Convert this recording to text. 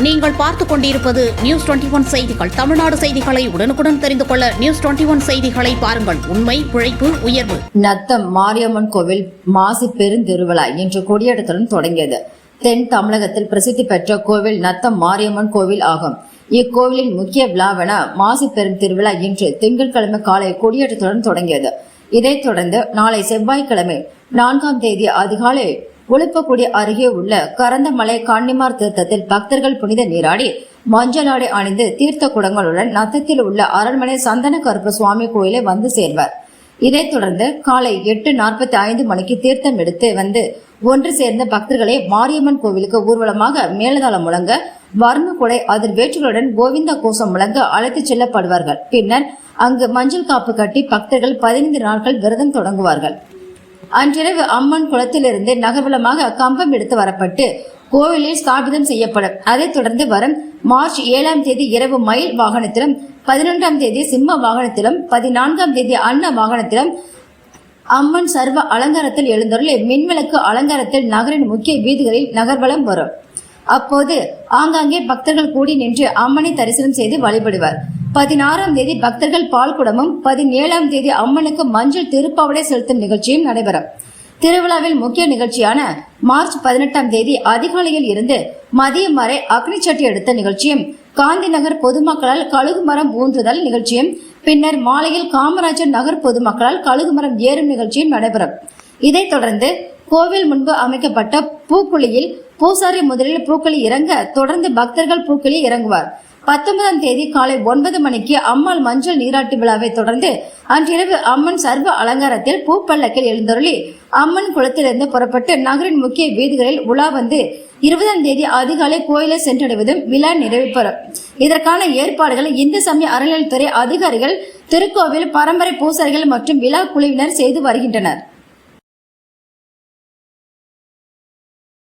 நீங்கள் பார்த்துக் கொண்டிருப்பது நியூஸ் டுவெண்டி ஒன் செய்திகள். தமிழ்நாடு செய்திகளை உடனுக்குடன் தெரிந்து கொள்ள நியூஸ் டுவெண்டி ஒன் செய்திகளை பாருங்கள். உண்மை உழைப்பு உயர்வு. நத்தம் மாரியம்மன் கோவில் மாசி பெருந்திருவிழா இன்று கொடியேற்றத்துடன் தொடங்கியது. தென் தமிழகத்தில் பிரசித்தி பெற்ற கோவில் நத்தம் மாரியம்மன் கோவில் ஆகும். இக்கோவிலின் முக்கிய விழாவென மாசி பெருந்திருவிழா இன்று திங்கட்கிழமை காலை கொடியேற்றத்துடன் தொடங்கியது. இதைத் தொடர்ந்து நாளை செவ்வாய்க்கிழமை நான்காம் தேதி அதிகாலை உளுப்பக்குடி அருகே உள்ள கரந்தமலை காண்டிமார் தீர்த்தத்தில் பக்தர்கள் புனித நீராடி மஞ்சள் ஆடை அணிந்து தீர்த்த குடங்களுடன் நத்தத்தில் உள்ள அரண்மனை சந்தன கருப்பு சுவாமி கோயிலை வந்து சேர்வர். இதைத் தொடர்ந்து காலை எட்டு நாற்பத்தி ஐந்து மணிக்கு தீர்த்தம் எடுத்து வந்து ஒன்று சேர்ந்த பக்தர்களை மாரியம்மன் கோவிலுக்கு ஊர்வலமாக மேலதாளம் முழங்க வர்ண கொடை அதில் வேற்றுகளுடன் கோவிந்த கோஷம் முழங்க அழைத்துச் செல்லப்படுவார்கள். பின்னர் அங்கு மஞ்சள் காப்பு கட்டி பக்தர்கள் பதினைந்து நாட்கள் விரதம் தொடங்குவார்கள். அன்றிரவு அம்மன் குளத்திலிருந்து நகர்வலமாக கம்பம் எடுத்து வரப்பட்டு கோவிலில் ஸ்தாபிதம் செய்யப்படும். அதைத் தொடர்ந்து வரும் மார்ச் ஏழாம் தேதி இரவு மயில் வாகனத்திலும் பதினொன்றாம் தேதி சிம்ம வாகனத்திலும் பதினான்காம் தேதி அன்ன வாகனத்திலும் அம்மன் சர்வ அலங்காரத்தில் எழுந்தருளி மின்விளக்கு அலங்காரத்தில் நகரின் முக்கிய வீதிகளில் நகர்வலம் வரும். அப்போது ஆங்காங்கே பக்தர்கள் கூடி நின்று அம்மனை தரிசனம் செய்து வழிபடுவர். பதினாறாம் தேதி பக்தர்கள் பால் குடமும் பதினேழாம் தேதி அம்மனுக்கு மஞ்சள் திருப்பாவடை செலுத்தும் நிகழ்ச்சியும் நடைபெறும். திருவிழாவில் முக்கிய நிகழ்ச்சியான மார்ச் பதினெட்டாம் தேதி அதிகாலையில் இருந்து மதியம் வரை அக்னி சட்டி எடுத்த நிகழ்ச்சியும் காந்தி நகர் பொதுமக்களால் கழுகு மரம் ஊன்றுதல் நிகழ்ச்சியும் பின்னர் மாலையில் காமராஜர் நகர் பொதுமக்களால் கழுகு மரம் ஏறும் நிகழ்ச்சியும் நடைபெறும். இதைத் தொடர்ந்து கோவில் முன்பு அமைக்கப்பட்ட பூக்குழியில் பூசாரி முதலில் பூக்களி இறங்க தொடர்ந்து பக்தர்கள் பூக்களி இறங்குவார். பத்தொன்பதாம் தேதி காலை ஒன்பது மணிக்கு அம்மாள் மஞ்சள் நீராட்டு விழாவை தொடர்ந்து அன்றிரவு அம்மன் சர்வ அலங்காரத்தில் பூப்பல்லக்கில் எழுந்தருளி அம்மன் குளத்திலிருந்து புறப்பட்டு நகரின் முக்கிய வீதிகளில் உலா வந்து இருபதாம் தேதி அதிகாலை கோயிலை சென்றடைவதும் விழா நிறைவு இதற்கான ஏற்பாடுகளை இந்து சமய அறநிலையத்துறை அதிகாரிகள் திருக்கோவில் பரம்பரை பூசாரிகள் மற்றும் விழா குழுவினர் செய்து வருகின்றனர்.